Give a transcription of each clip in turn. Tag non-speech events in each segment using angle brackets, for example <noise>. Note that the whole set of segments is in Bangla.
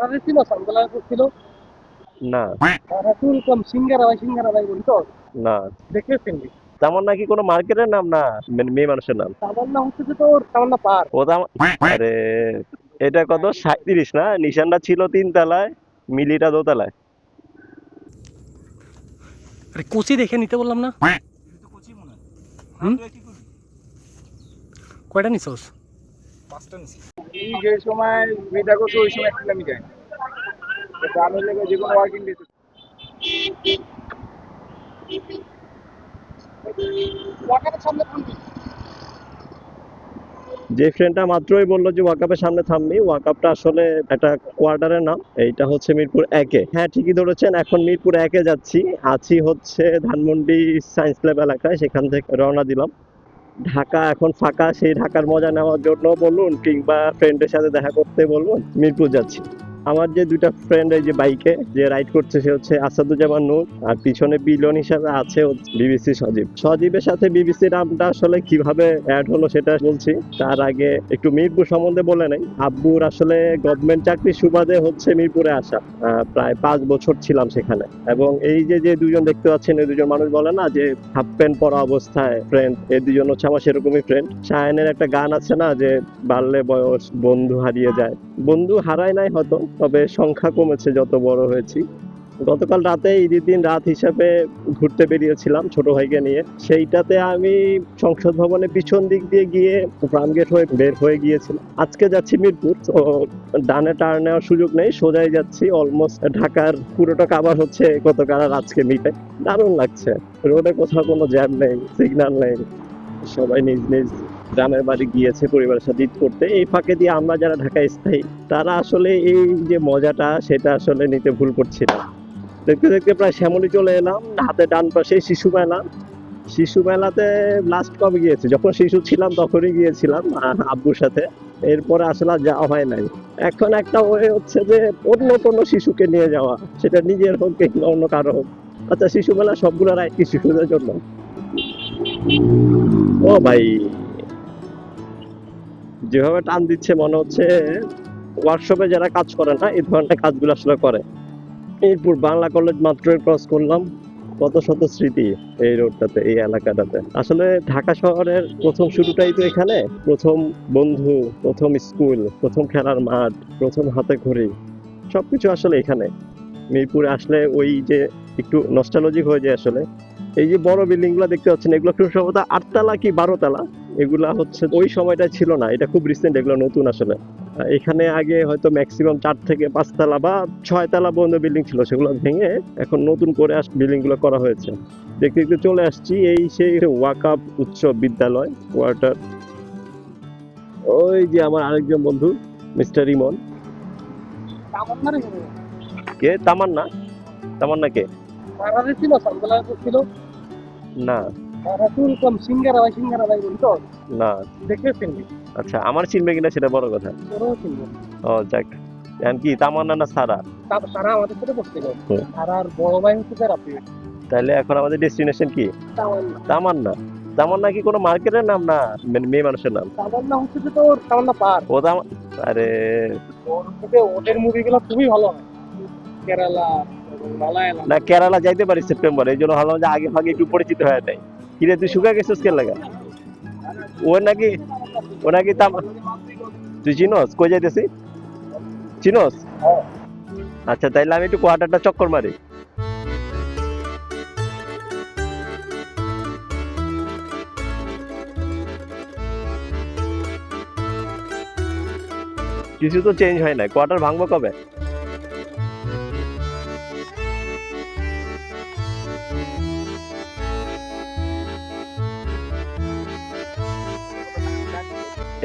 তারারে ছিল সানগ্লাস ছিল। না। তারা চুলকম সিঙ্গারা ভাই সিঙ্গারা ভাই বলি তো। না। দেখেছেন? কি তেমন নাকি কোনো মার্কেটের নাম না? মেয়ে মানুষের নাম। তামান্না হচ্ছে যে তোর তামান্না পার। ও আরে এটা কত? সাঁত্রিশ না? নিশানটা ছিল তিন তলায় মিলিটা দোতলায় আরে কোচি দেখে নিতে বললাম না? হুম? কয়টা নিছোস? এই যে সময় বিদা করছে ওই সময় একটা আমি যাই আমি লেগে যে কোনো ওয়ার্কিং ডে যে ফ্রেন্ডটা মাত্রই বলল যে ওয়াকাপের সামনে থামবি ওয়াকাপটা আসলে একটা কোয়ার্টারের নাম এইটা হচ্ছে মিরপুর একে হ্যাঁ ঠিকই ধরেছেন এখন মিরপুর একে যাচ্ছি। আছি হচ্ছে ধানমন্ডি সায়েন্স ল্যাব এলাকায় সেখান থেকে রওনা দিলাম। ঢাকা এখন ফাঁকা, সেই ঢাকার মজা নেওয়ার জন্য বলুন কিংবা ফ্রেন্ডের সাথে দেখা করতে বলুন, মিরপুর যাচ্ছি। আমার যে দুইটা ফ্রেন্ড এই যে বাইকে যে রাইড করছে, সে হচ্ছে আসাদুজ্জামান নূর। আর পিছনে বিলন হিসাবে আছে বিবিসি সজীব। সজীবের সাথে বিবিসি নামটা আসলে কীভাবে অ্যাড হলো সেটা বলছি। তার আগে একটু মিরপুর সম্বন্ধে বলে নেই। আব্বুর আসলে গভর্নমেন্ট চাকরির সুবাদে হচ্ছে মিরপুরে আসা। প্রায় পাঁচ বছর ছিলাম সেখানে। এবং এই যে যে দুজন দেখতে পাচ্ছেন, এই দুজন মানুষ বলে না যে হাফ প্যান্ট পরা অবস্থায় ফ্রেন্ড এই দুজন হচ্ছে আমার সেরকমই ফ্রেন্ড শায়নের একটা গান আছে না যে, বাড়লে বয়স বন্ধু হারিয়ে যায়। বন্ধু হারায় নাই হয়তো, তবে সংখ্যা কমেছে যত বড় হয়েছি। গতকাল রাতে ঈদের দিন রাত হিসাবে ঘুরতে বেরিয়েছিলাম ছোট ভাইকে নিয়ে। সেইটাতে আমি সংসদ ভবনের পিছন দিক দিয়ে গিয়ে প্রামগেট হয়ে বের হয়ে গিয়েছিলাম। আজকে যাচ্ছি মিরপুর, তো ডানে টার্ন নেওয়ার সুযোগ নেই, সোজাই যাচ্ছি অলমোস্ট ঢাকার পুরোটা কাবার হচ্ছে গতকাল আর আজকে মিটে দারুণ লাগছে রোডে কোথাও কোনো জ্যাম নেই সিগন্যাল নেই, সবাই নিজ নিজ গ্রামের বাড়ি গিয়েছে পরিবারের সাথে ঈদ করতে, এই ফাঁকে দিয়ে আমরা যারা ঢাকায় স্থায়ী, তারা আসলে এই যে মজাটা, সেটা আসলে নিতে ভুল করছি না। দেখতে দেখতে প্রায় শ্যামলি চলে এলাম, হাতে ডান পাশে শিশু মেলা। শিশু মেলাতে লাস্ট কবে গিয়েছে? যখন শিশু ছিলাম তখনই গিয়েছিলাম আব্বুর সাথে। এরপরে আসলে যাওয়া হয় নাই। এখন একটা ওয়ে হচ্ছে যে অন্য কোনো শিশুকে নিয়ে যাওয়া, সেটা নিজের হোক কিংবা অন্য কারও হোক। আচ্ছা শিশু মেলা সবগুলো রায় কি শিশুদের জন্য। ও ভাই। যেভাবে টান দিচ্ছে, মনে হচ্ছে ওয়ার্কশপে যারা কাজ করে না, এই ধরনের কাজগুলো আসলে করে। মিরপুর বাংলা কলেজ মাত্রই ক্রস করলাম, কত শত স্মৃতি এই রোডটাতে এই এলাকাটাতে। আসলে ঢাকা শহরের প্রথম শুরুটাই তো এখানে। প্রথম বন্ধু, প্রথম স্কুল প্রথম খেলার মাঠ, প্রথম হাতে ঘড়ি, সবকিছু আসলে এখানে। মিরপুরে আসলে ওই যে একটু নস্টালজিক হয়ে যায় আসলে। এই যে বড় বিল্ডিংগুলো দেখতে পাচ্ছেন এগুলো খুব সম্ভবত আটতলা কি বারোতলা? এগুলা হচ্ছে ওই সময়টা ছিল না এটা খুব রিসেন্ট এগুলো নতুন আসলে। এখানে আগে হয়তো ম্যাক্সিমাম চার থেকে পাঁচতলা বা ছয়তলা পর্যন্ত বিল্ডিং ছিল সেগুলো ভেঙে এখন নতুন করে বিল্ডিংগুলো করা হয়েছে। দেখতে দেখতে চলে আসছি এই সেই ওয়াকাপ উচ্চ বিদ্যালয় কোয়ার্টার ওই যে আমার আরেকজন বন্ধু মিস্টার ইমন। কে? তামান্না। তামান্না কে? ছিল ছিল। না। তারা চুলকম সিঙ্গারা ভাই সিঙ্গারা ভাই বলি না। আচ্ছা আমার চিনবে কিনা সেটা বড় কথা। চিনবো। ও যাক। এখন কি তামান্না না সারা? তারা আমাদের সাথে হুম। তারার বড় ভাই হচ্ছে তার আপনি তাহলে এখন আমাদের ডেস্টিনেশন কি? তামান্না। তামান্না। কি কোনো মার্কেটের নাম না? মানে মেয়ে মানুষের নাম? তামান্না হচ্ছে যে তোর তামান্না পার ও তাম আরে। ওর মুভিগুলো খুবই ভালো হয়। কেরালা না, কেরালা যাইতে পারি সেপ্টেম্বর এই জন্য ভাবলাম যে আগে ভাগে একটু পরিচিত হয়ে যায় কিরে, তুই শুকা গেছিস কে লাগা? ও নাকি ও নাকি তাম তুই চিনোস? কই যাইতেছি চিনোস। আচ্ছা তাইলে আমি একটু কোয়ার্টারটা চক্কর মারি। কিছু তো চেঞ্জ হয় না কোয়ার্টার ভাঙবো কবে?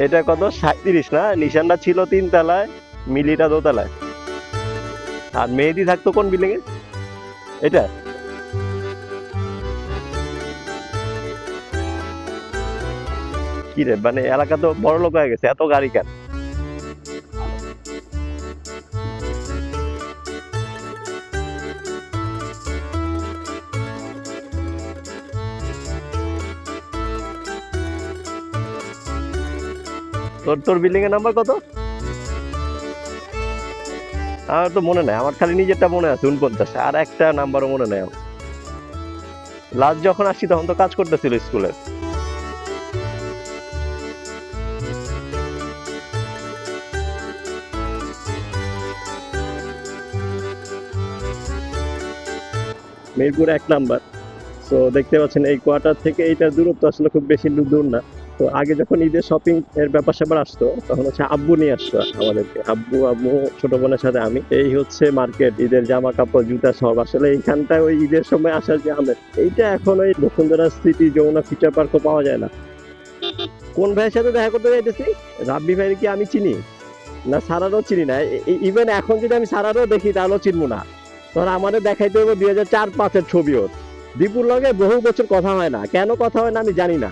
এটা কত? সাঁত্রিশ, না? নিশানটা ছিল তিন তলায় মিলিটা দোতলায়। আর মেহেদি থাকতো কোন বিল্ডিং এ? এটা? কি রে মানে এলাকা তো বড় লোক হয়ে গেছে, এত গাড়ি কেন? তোর তোর বিল্ডিং এর নাম্বার কত? আমার তো মনে নাই, আমার খালি নিজেরটা মনে আছে উনপঞ্চাশ আর একটা নাম্বারও মনে নেই আমার। লাস্ট যখন আসছি তখন তো কাজ করতেছিল স্কুলে। মিরপুর এক নাম্বার তো দেখতে পাচ্ছেন এই কোয়ার্টার থেকে এইটার দূরত্ব আসলে খুব বেশি দূর না। তো আগে যখন ঈদের শপিং এর ব্যাপার স্যাপার আসতো, তখন হচ্ছে আব্বু নিয়ে আসতো আমাদেরকে। আব্বু আব্বু ছোট বোনের সাথে আমি। এই হচ্ছে মার্কেট ঈদের জামা কাপড় জুতা সব। আসলে এইখানটায় ওই ঈদের সময় আসার যে আমেজ, এইটা এখন ওই বসুন্ধরা স্মৃতি যমুনা ফিচার পার্কও পাওয়া যায় না। কোন ভাইয়ের সাথে দেখা করতে যাইতেছি? রাব্বি ভাইয়ের কি আমি চিনি? না, সারারও চিনি না। ইভেন এখন যদি আমি সারারও দেখি, তাহলেও চিনবো না। তখন আমাদের দেখাইতে হবে দুই হাজার চার পাঁচের ছবিও দীপুর লগে বহু বছর কথা হয় না। কেন কথা হয় না আমি জানি না।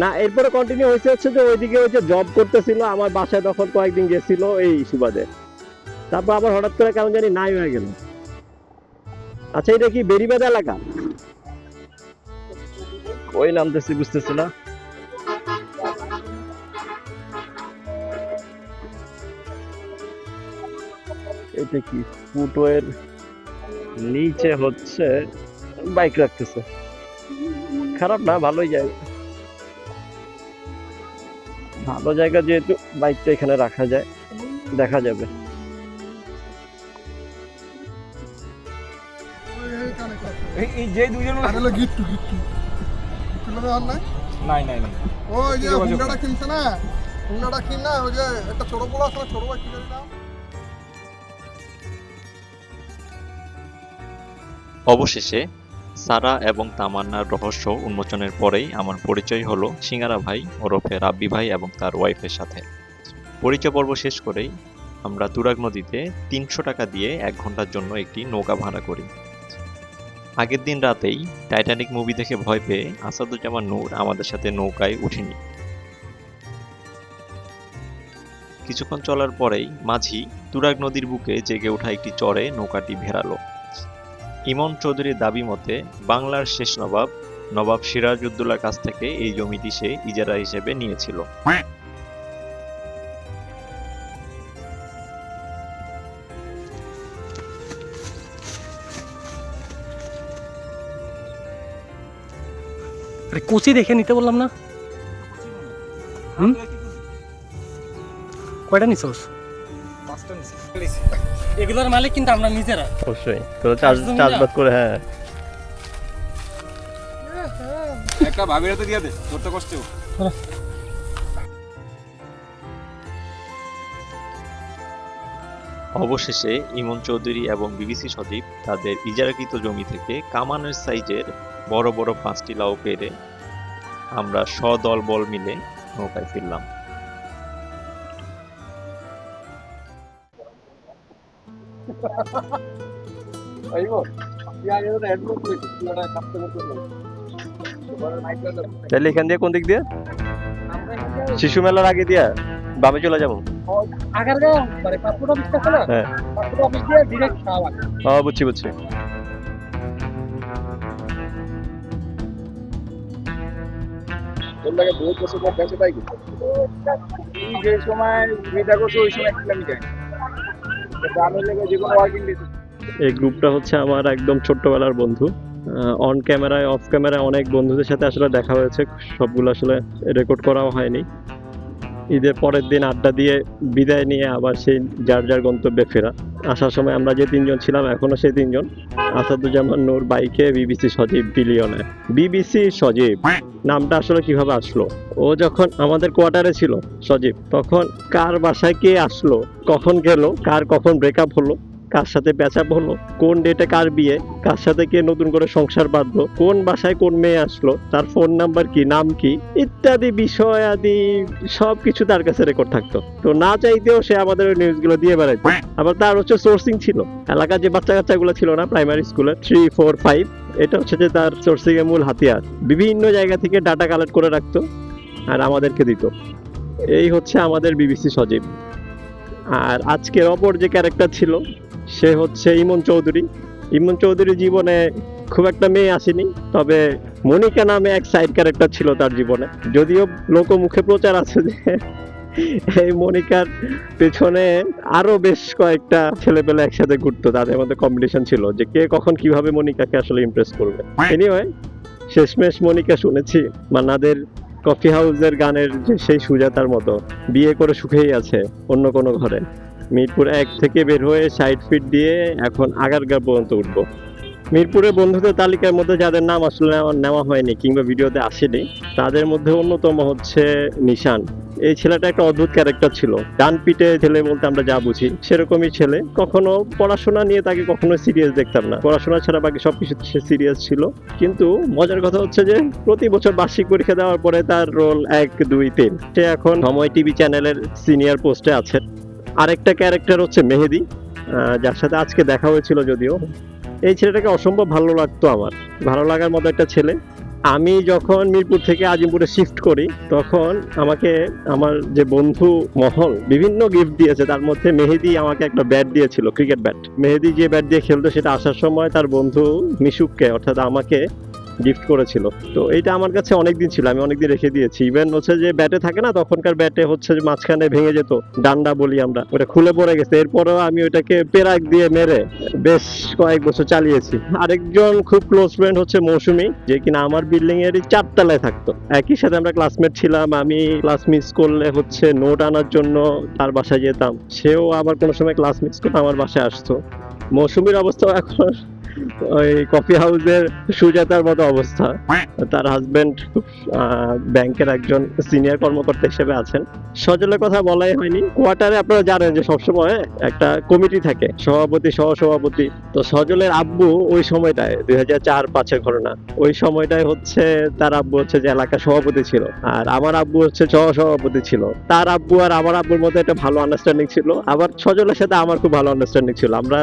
না, এরপরে কন্টিনিউ হয়েছে হচ্ছে যে ওইদিকে ওই যে জব করতেছিল, আমার বাসায় তখন কয়েকদিন গেছিল এই সুবাদে। তারপর আবার হঠাৎ করে কেমন জানি নাই হয়ে গেল। আচ্ছা এটা কি বেরিবাদ এলাকা? ওই নামতেছি, বুঝতেছি না। এটা কি ফুটওয়ের নিচে হচ্ছে বাইক রাখতেছে। খারাপ না ভালোই জায়গা ভালো জায়গা যেহেতু বাইকটা এখানে রাখা যায় দেখা যাবে। এই- এই যে দুজন আরে গিট্টু গিট্টু গিট্টু নাই? নাই নাই নাই। ওই যে হুন্ডাটা কিনছে না? হুন্ডাটা কিন না ওই যে একটা ছোট আছে ছোট কিনে অবশেষে সারা এবং তামান্নার রহস্য উন্মোচনের পরেই আমার পরিচয় হলো সিঙ্গারা ভাই, ওরফে রাব্বি ভাই এবং তার ওয়াইফের সাথে। পরিচয় পর্ব শেষ করেই আমরা তুরাগ নদীতে তিনশো টাকা দিয়ে এক ঘণ্টার জন্য একটি নৌকা ভাড়া করি। আগের দিন রাতেই টাইটানিক মুভি দেখে ভয় পেয়ে আসাদুজ্জামান নূর আমাদের সাথে নৌকায় উঠিনি। কিছুক্ষণ চলার পরেই মাঝি তুরাগ নদীর বুকে জেগে ওঠা একটি চরে নৌকাটি ভেড়ালো। ইমন চৌধুরীর দাবি মতে, বাংলার শেষ নবাব নবাব সিরাজউদ্দৌলার কাছ থেকে এই জমিটি সে ইজারা হিসেবে নিয়েছিল কোচি দেখে নিতে বললাম না হুম? কয়টা নিছোস। এগুলোর মালিক কিন্তু আমরা নিজেরা। অবশ্যই। তো একদম করে হ্যাঁ। একটা ভাবির হাতে দিয়ে দে তোর তো কষ্ট। অবশেষে ইমন চৌধুরী এবং বিবিসি সজীব তাদের ইজারাকৃত জমি থেকে কামানের সাইজের বড় বড় পাঁচটি লাউ পেরে আমরা সদল বল মিলে নৌকায় ফিরলাম। তাহলে এখান দিয়ে কোন দিক দিয়ে? শিশু মেলার আগে দিয়া বামে চলে যাব। মানে হ্যাঁ। বুঝছি বুঝছি। বহুত বছর পর বেঁচে কি? যে সময় সুবিধা করছ ওই সময় একটা আমি এই গ্রুপটা হচ্ছে আমার একদম ছোট্টবেলার বন্ধু। অন ক্যামেরায় অফ ক্যামেরায় অনেক বন্ধুদের সাথে আসলে দেখা হয়েছে। সবগুলো আসলে রেকর্ড করাও হয়নি। ঈদের পরের দিন আড্ডা দিয়ে বিদায় নিয়ে আবার সেই যার যার গন্তব্যে ফেরা। আসার সময় আমরা যে তিনজন ছিলাম, এখনও সেই তিনজন। আসাদুজ্জামান নূর বাইকে বিবিসি সজীব বিলিয়নে বিবিসি সজীব, নামটা আসলে কীভাবে আসলো? ও যখন আমাদের কোয়ার্টারে ছিল সজীব, তখন কার বাসায় কে আসলো, কখন গেল, কার কখন ব্রেকআপ হলো? কার সাথে প্যাচাপ হলো কোন ডেটে কার বিয়ে কার সাথে কে নতুন করে সংসার বাঁধলো কোন বাসায় কোন মেয়ে আসলো তার ফোন নাম্বার কি নাম কি ইত্যাদি বিষয় আদি সব কিছু তার কাছে রেকর্ড থাকতো। তো না চাইতেও সে আমাদের ওই নিউজগুলো দিয়ে বেড়াইতো। আবার তার হচ্ছে সোর্সিং ছিল। এলাকার যে বাচ্চা কাচ্চাগুলো ছিল না প্রাইমারি স্কুলে থ্রি ফোর ফাইভ এটা হচ্ছে যে তার সোর্সিং এর মূল হাতিয়ার। বিভিন্ন জায়গা থেকে ডাটা কালেক্ট করে রাখতো আর আমাদেরকে দিত। এই হচ্ছে আমাদের বিবিসি সজীব। আর আজকের অপর যে ক্যারেক্টার ছিল সে হচ্ছে ইমন চৌধুরী। ইমন চৌধুরী জীবনে খুব একটা মেয়ে আসেনি, তবে মনিকা নামে এক সাইড ক্যারেক্টার ছিল তার জীবনে। যদিও লোকমুখে প্রচার আছে যে এই মনিকার পেছনে আরও বেশ কয়েকটা ছেলে পেলে একসাথে ঘুরতো, তাদের মধ্যে কম্পিটিশন ছিল যে কে কখন কীভাবে মনিকাকে আসলে ইমপ্রেস করবে। এনিওয়ে শেষমেশ মনিকা শুনেছি, মান্নাদের কফি হাউসের গানের যে সেই সুজাতার মতো, বিয়ে করে সুখেই আছে অন্য কোনো ঘরে। মিরপুর এক থেকে বের হয়ে সাইড ফিট দিয়ে এখন আগারগাঁ পর্যন্ত উঠবো। মিরপুরের বন্ধুদের তালিকার মধ্যে যাদের নাম আসলে নেওয়া হয়নি কিংবা ভিডিওতে আসেনি, তাদের মধ্যে অন্যতম হচ্ছে নিশান। এই ছেলেটা একটা অদ্ভুত ক্যারেক্টার ছিল। ডান পিটে ছেলে বলতে আমরা যা বুঝি, সেরকমই ছেলে। কখনো পড়াশোনা নিয়ে তাকে কখনো সিরিয়াস দেখতাম না। পড়াশোনা ছাড়া বাকি সবকিছু সে সিরিয়াস ছিল। কিন্তু মজার কথা হচ্ছে যে, প্রতি বছর বার্ষিক পরীক্ষা দেওয়ার পরে তার রোল এক, দুই, তিন। সে এখন সময় টিভি চ্যানেলের সিনিয়র পোস্টে আছে। আরেকটা ক্যারেক্টার হচ্ছে মেহেদি যার সাথে আজকে দেখা হয়েছিল যদিও। এই ছেলেটাকে অসম্ভব ভালো লাগতো আমার। ভালো লাগার মতো একটা ছেলে। আমি যখন মিরপুর থেকে আজিমপুরে শিফট করি, তখন আমাকে আমার যে বন্ধু মহল বিভিন্ন গিফট দিয়েছে। তার মধ্যে মেহেদি আমাকে একটা ব্যাট দিয়েছিল ক্রিকেট ব্যাট মেহেদি যে ব্যাট দিয়ে খেলতো সেটা আসার সময় তার বন্ধু মিশুককে, অর্থাৎ আমাকে গিফট করেছিল। তো এইটা আমার কাছে অনেকদিন ছিল, আমি অনেকদিন রেখে দিয়েছি। ইভেন হচ্ছে যে ব্যাটে থাকে না, তখনকার ব্যাটে হচ্ছে যে মাঝখানে ভেঙে যেত, ডান্ডা বলি আমরা, ওটা খুলে পড়ে গেছে। এরপরেও আমি ওটাকে পেরাক দিয়ে মেরে বেশ কয়েক বছর চালিয়েছি। আরেকজন খুব ক্লোজ ফ্রেন্ড হচ্ছে মৌসুমি, যে কিনা আমার বিল্ডিং এর চারতলায় থাকতো। একই সাথে আমরা ক্লাসমেট ছিলাম, আমি ক্লাস মিস করলে হচ্ছে নোট আনার জন্য তার বাসায় যেতাম। সেও আবার কোনো সময় ক্লাস মিস করতে আমার বাসায় আসতো। মৌসুমির অবস্থা এখন ওই কফি হাউসের সুজাতার মতো অবস্থা। তার হাজবেন্ড ব্যাংকের একজন সিনিয়র কর্মকর্তা হিসেবে আছেন। সজলের কথা বলাই হয়নি। কোয়ার্টারে আপনারা জানেন যে সবসময় একটা কমিটি থাকে, সভাপতি সহ সভাপতি তো সজলের আব্বু ওই সময়টায়, দুই হাজার চার পাঁচের ঘটনা। ওই সময়টায় হচ্ছে তার আব্বু হচ্ছে যে এলাকার সভাপতি ছিল, আর আমার আব্বু হচ্ছে সহ সভাপতি ছিল। তার আব্বু আর আমার আব্বুর মধ্যে একটা ভালো আন্ডারস্ট্যান্ডিং ছিল। আবার সজলের সাথে আমার খুব ভালো আন্ডারস্ট্যান্ডিং ছিল। আমরা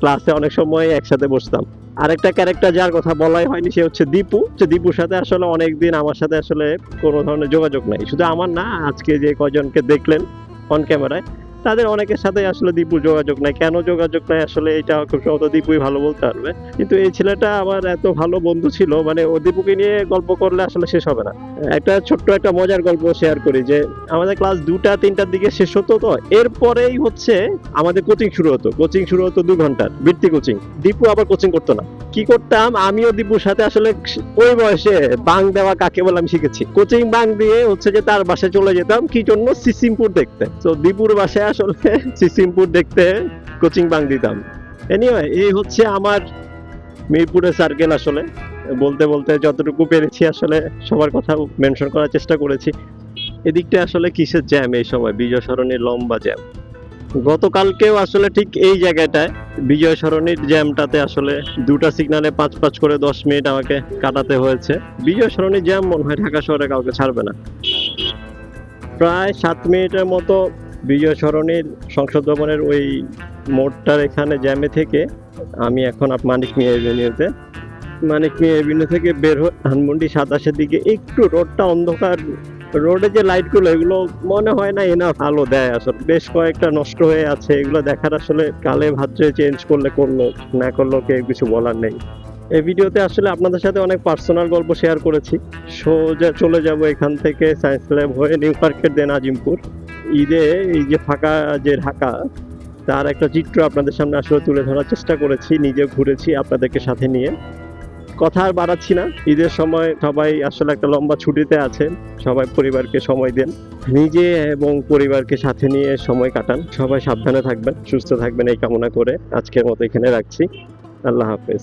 ক্লাসে অনেক সময় একসাথে বসতাম আরেকটা ক্যারেক্টার যার কথা বলাই হয়নি, সে হচ্ছে দীপু। যে দীপুর সাথে আসলে অনেকদিন আমার সাথে আসলে কোনো ধরনের যোগাযোগ নাই। শুধু আমার না, আজকে যে কজনকে দেখলেন অন ক্যামেরায় তাদের অনেকের সাথে আসলে দীপুর যোগাযোগ নাই। কেন যোগাযোগ নাই? আসলে এটা খুব সম্ভবত দীপুই ভালো বলতে পারবে। কিন্তু এই ছেলেটা আমার এত ভালো বন্ধু ছিল মানে ও দীপুকে নিয়ে গল্প করলে আসলে শেষ হবে না। একটা ছোট্ট একটা মজার গল্প শেয়ার করি যে, আমাদের ক্লাস দুটা, তিনটার দিকে শেষ হতো তো। এরপরেই হচ্ছে আমাদের কোচিং শুরু হতো। কোচিং শুরু হতো দু ঘণ্টার বৃত্তি কোচিং দীপু আবার কোচিং করতো না। কি করতাম? আমিও দীপুর সাথে আসলে ওই বয়সে বাং দেওয়া কাকে বলে আমি শিখেছি। কোচিং বাং দিয়ে হচ্ছে যে তার বাসায় চলে যেতাম, কি জন্য? সিসিমপুর দেখতে। তো দীপুর বাসায় আসলে <laughs> সিসিমপুর দেখতে কোচিং বাং দিতাম। এনিওয়ে এই হচ্ছে আমার মিরপুরের সার্কেল আসলে। বলতে বলতে যতটুকু পেরেছি আসলে সবার কথা মেনশন করার চেষ্টা করেছি। এদিকটা আসলে কিসের জ্যাম এই সময়? বিজয় সরণের লম্বা জ্যাম গতকালকেও আসলে ঠিক এই জায়গাটায় বিজয় সরণির জ্যামটাতে আসলে দুটা সিগনালে পাঁচ পাঁচ করে দশ মিনিট আমাকে কাটাতে হয়েছে। বিজয় সরণির জ্যাম মনে হয় ঢাকা শহরে কাউকে ছাড়বে না। প্রায় সাত মিনিটের মতো বিজয় সরণির সংসদ ভবনের ওই মোড়টার এখানে জ্যামে থেকে আমি এখন মানিক মিয়া এভিনিউতে মানিক মিয়া এভিনিউ থেকে বের হয়ে ধানমন্ডি সাতাশের দিকে একটু রোডটা অন্ধকার রোডে যে লাইটগুলো এগুলো মনে হয় না এনাফ আলো দেয় আসলে। বেশ কয়েকটা নষ্ট হয়ে আছে, এগুলো দেখার আসলে কালে ভাদ্রে চেঞ্জ করলে করল, না করল কে কিছু বলার নেই। এই ভিডিওতে আসলে আপনাদের সাথে অনেক পার্সোনাল গল্প শেয়ার করেছি। সোজা চলে যাব এখান থেকে সায়েন্স ল্যাব হয়ে নিউ মার্কেট দেন আজিমপুর ঈদে এই যে ফাঁকা যে ঢাকা, তার একটা চিত্র আপনাদের সামনে আসলে তুলে ধরার চেষ্টা করেছি, নিজে ঘুরেছি আপনাদেরকে সাথে নিয়ে। কথা আর বাড়াচ্ছি না। ঈদের সময় সবাই আসলে একটা লম্বা ছুটিতে আছে। সবাই পরিবারকে সময় দেন। নিজে এবং পরিবারকে সাথে নিয়ে সময় কাটান। সবাই সাবধানে থাকবেন, সুস্থ থাকবেন এই কামনা করে আজকের মতো এখানে রাখছি। আল্লাহ হাফেজ।